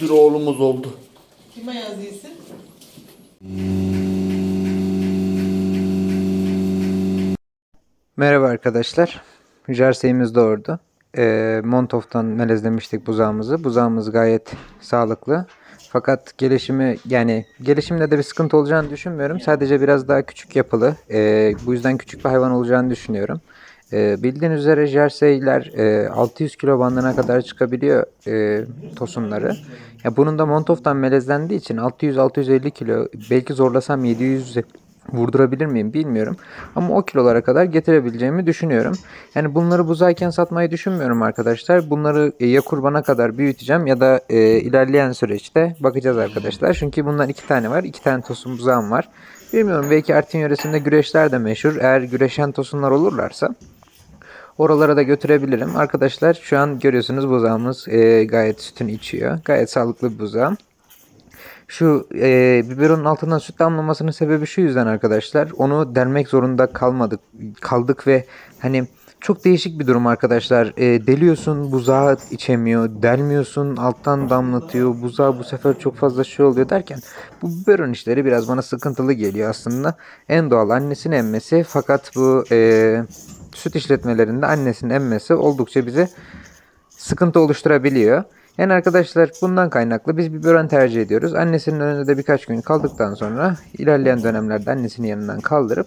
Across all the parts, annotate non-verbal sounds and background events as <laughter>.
bir oğlumuz oldu. Kime yazıyorsun? Merhaba arkadaşlar. Jerseyimiz doğurdu. Ee, Montof'tan melezlemiştik buzağımızı. Buzağımız gayet sağlıklı. Fakat gelişimi yani gelişimde de bir sıkıntı olacağını düşünmüyorum. Sadece biraz daha küçük yapılı. Ee, bu yüzden küçük bir hayvan olacağını düşünüyorum. Ee, bildiğiniz üzere jerseyler e, 600 kilo bandına kadar çıkabiliyor e, tosunları. Ya bunun da Montof'tan melezlendiği için 600-650 kilo belki zorlasam 700 vurdurabilir miyim bilmiyorum. Ama o kilolara kadar getirebileceğimi düşünüyorum. Yani bunları buzayken satmayı düşünmüyorum arkadaşlar. Bunları e, ya kurbana kadar büyüteceğim ya da e, ilerleyen süreçte bakacağız arkadaşlar. Çünkü bundan iki tane var. iki tane tosun buzağım var. Bilmiyorum belki Artvin yöresinde güreşler de meşhur. Eğer güreşen tosunlar olurlarsa Oralara da götürebilirim. Arkadaşlar şu an görüyorsunuz buzağımız e, gayet sütünü içiyor. Gayet sağlıklı bir buzağım. Şu e, biberonun altından süt damlamasının sebebi şu yüzden arkadaşlar. Onu dermek zorunda kalmadık kaldık ve hani çok değişik bir durum arkadaşlar. E, deliyorsun buzağı içemiyor. Delmiyorsun alttan damlatıyor. Buzağı bu sefer çok fazla şey oluyor derken bu biberon işleri biraz bana sıkıntılı geliyor aslında. En doğal annesinin emmesi fakat bu e, süt işletmelerinde annesinin emmesi oldukça bize sıkıntı oluşturabiliyor. Yani arkadaşlar bundan kaynaklı biz biberon tercih ediyoruz. Annesinin önünde de birkaç gün kaldıktan sonra ilerleyen dönemlerde annesinin yanından kaldırıp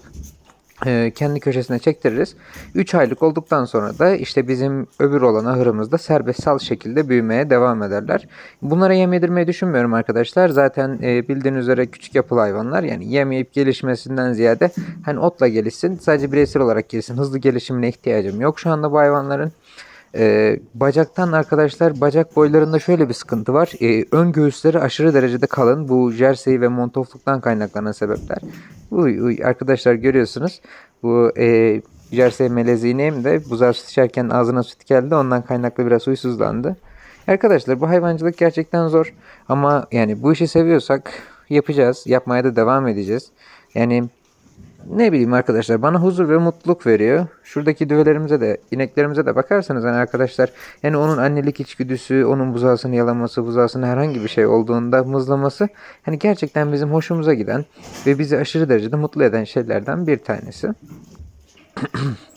kendi köşesine çektiririz. 3 aylık olduktan sonra da işte bizim öbür olan ahırımızda serbest sal şekilde büyümeye devam ederler. Bunlara yem yedirmeyi düşünmüyorum arkadaşlar. Zaten e, bildiğiniz üzere küçük yapılı hayvanlar yani yemeyip gelişmesinden ziyade hani otla gelişsin sadece bireysel olarak gelişsin. Hızlı gelişimine ihtiyacım yok şu anda bu hayvanların. Ee, bacaktan arkadaşlar bacak boylarında şöyle bir sıkıntı var. Ee, ön göğüsleri aşırı derecede kalın. Bu jersey ve montofluktan kaynaklanan sebepler. Uy uy arkadaşlar görüyorsunuz. Bu e, jersey meleziğinem de buzağı süt içerken ağzına süt geldi. Ondan kaynaklı biraz huysuzlandı. Arkadaşlar bu hayvancılık gerçekten zor. Ama yani bu işi seviyorsak yapacağız. Yapmaya da devam edeceğiz. Yani ne bileyim arkadaşlar bana huzur ve mutluluk veriyor. Şuradaki düvelerimize de ineklerimize de bakarsanız hani arkadaşlar yani onun annelik içgüdüsü, onun buzağısını yalaması, buzağısına herhangi bir şey olduğunda mızlaması hani gerçekten bizim hoşumuza giden ve bizi aşırı derecede mutlu eden şeylerden bir tanesi. <clears throat>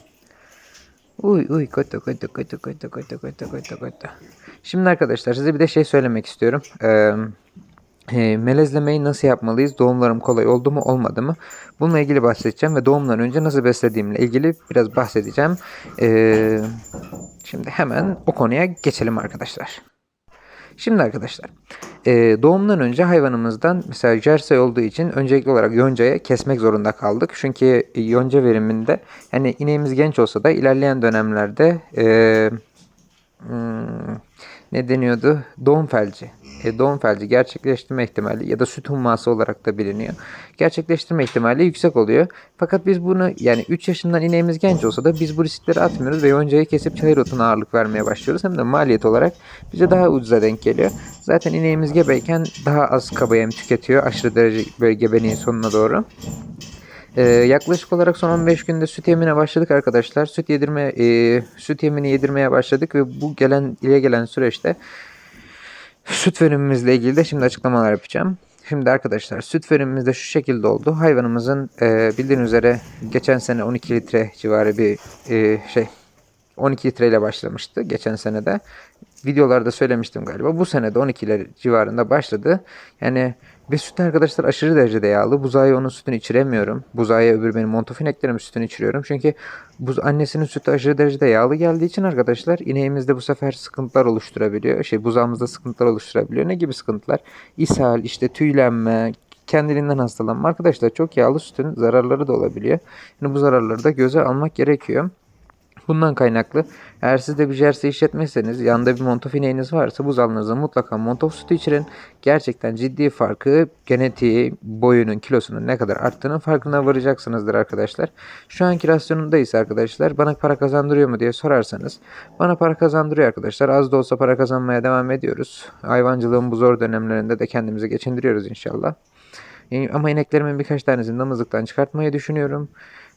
Uy uy koyta koyta koyta koyta koyta koyta koyta. Şimdi arkadaşlar size bir de şey söylemek istiyorum. Eee e, melezlemeyi nasıl yapmalıyız? Doğumlarım kolay oldu mu olmadı mı? Bununla ilgili bahsedeceğim ve doğumdan önce nasıl beslediğimle ilgili biraz bahsedeceğim. E, şimdi hemen o konuya geçelim arkadaşlar. Şimdi arkadaşlar e, doğumdan önce hayvanımızdan mesela jersey olduğu için öncelikli olarak yoncaya kesmek zorunda kaldık. Çünkü yonca veriminde yani ineğimiz genç olsa da ilerleyen dönemlerde e, hmm, ne deniyordu? Doğum felci. E, doğum felci gerçekleştirme ihtimali ya da süt humması olarak da biliniyor. Gerçekleştirme ihtimali yüksek oluyor. Fakat biz bunu yani 3 yaşından ineğimiz genç olsa da biz bu riskleri atmıyoruz ve yoncayı kesip çayır otuna ağırlık vermeye başlıyoruz. Hem de maliyet olarak bize daha ucuza denk geliyor. Zaten ineğimiz gebeyken daha az kaba yem tüketiyor. Aşırı derece böyle gebeliğin sonuna doğru. Ee, yaklaşık olarak son 15 günde süt yemine başladık arkadaşlar. Süt yedirme, e, süt yemini yedirmeye başladık ve bu gelen ile gelen süreçte süt verimimizle ilgili de şimdi açıklamalar yapacağım. Şimdi arkadaşlar süt verimimiz de şu şekilde oldu. Hayvanımızın e, bildiğiniz üzere geçen sene 12 litre civarı bir e, şey 12 litre ile başlamıştı geçen senede. Videolarda söylemiştim galiba. Bu sene de 12 litre civarında başladı. Yani ve süt arkadaşlar aşırı derecede yağlı. Buzağıya onun sütünü içiremiyorum. Buzağıya öbür benim montof ineklerim sütünü içiriyorum. Çünkü buz annesinin sütü aşırı derecede yağlı geldiği için arkadaşlar ineğimizde bu sefer sıkıntılar oluşturabiliyor. Şey buzağımızda sıkıntılar oluşturabiliyor. Ne gibi sıkıntılar? İshal, işte tüylenme, kendiliğinden hastalanma. Arkadaşlar çok yağlı sütün zararları da olabiliyor. Yani bu zararları da göze almak gerekiyor. Bundan kaynaklı eğer siz de bir jersey işletmezseniz yanında bir montof ineğiniz varsa buzağınıza mutlaka montof sütü içirin. Gerçekten ciddi farkı genetiği, boyunun, kilosunun ne kadar arttığının farkına varacaksınızdır arkadaşlar. Şu anki rasyonundayız arkadaşlar. Bana para kazandırıyor mu diye sorarsanız bana para kazandırıyor arkadaşlar. Az da olsa para kazanmaya devam ediyoruz. Hayvancılığın bu zor dönemlerinde de kendimizi geçindiriyoruz inşallah. Ama ineklerimin birkaç tanesini damızlıktan çıkartmayı düşünüyorum.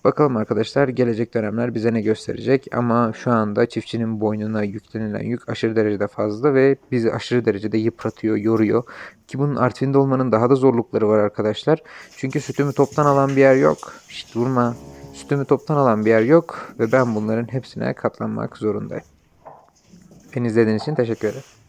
Bakalım arkadaşlar gelecek dönemler bize ne gösterecek ama şu anda çiftçinin boynuna yüklenilen yük aşırı derecede fazla ve bizi aşırı derecede yıpratıyor, yoruyor. Ki bunun Artvin'de olmanın daha da zorlukları var arkadaşlar. Çünkü sütümü toptan alan bir yer yok. Şşt durma. Sütümü toptan alan bir yer yok ve ben bunların hepsine katlanmak zorundayım. Beni izlediğiniz için teşekkür ederim.